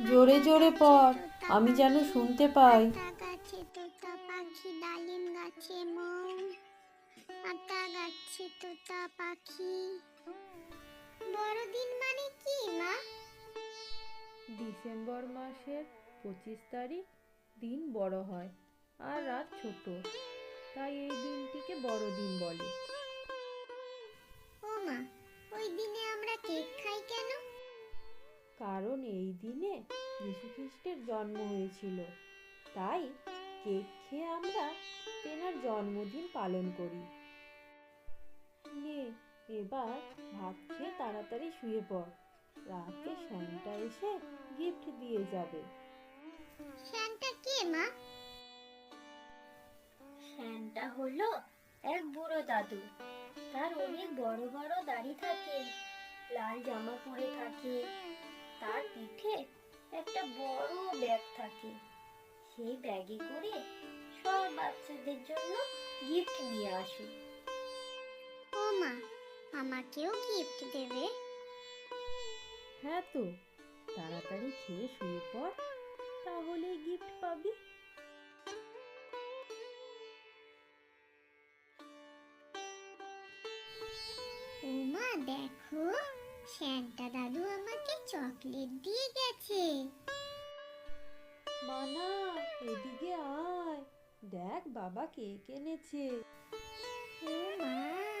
জোরে জোরে পড় আমি যেন শুনতে পাই। আতা গাছে তোতা পাখি ডালিম গাছে মৌ। আতা গাছে তোতা পাখি। বড়দিন মানে কি মা? ডিসেম্বর মাসের পঁচিশ তারিখ দিন বড় হয় আর রাত ছোট। তাই এই দিনটিকে বড়দিন বলে। কারণ এই দিনে যীশুখ্রিস্টের জন্ম হয়েছিল। তাই কেক খেয়ে আমরা তেনার জন্মদিন পালন করি। নে এবার ভাত খেয়ে তাড়াতাড়ি শুয়ে পড়। রাতে স্যান্টা এসে গিফট দিয়ে যাবে। শ্যানটা কে মা? শ্যানটা হলো এক বুড়ো দাদু। তার অনেক বড় বড় দাড়ি থাকে। লাল জামা পরে থাকে। বড় ব্যাগ থাকে। সেই ব্যাগে করে সব বাচ্চাদের জন্য গিফট নিয়ে আসে। ও মা আমাকেও গিফট দেবে। হ্যাঁ তো তাড়াতাড়ি খেয়ে শুয়ে পড় তাহলে গিফট পাবি। ও মা দেখো। শ্যানটা দাদু আমাকে চকলেট দিয়ে গেছে। মানা এদিকে আয়। দেখ বাবা কে কেনেছে। ও মা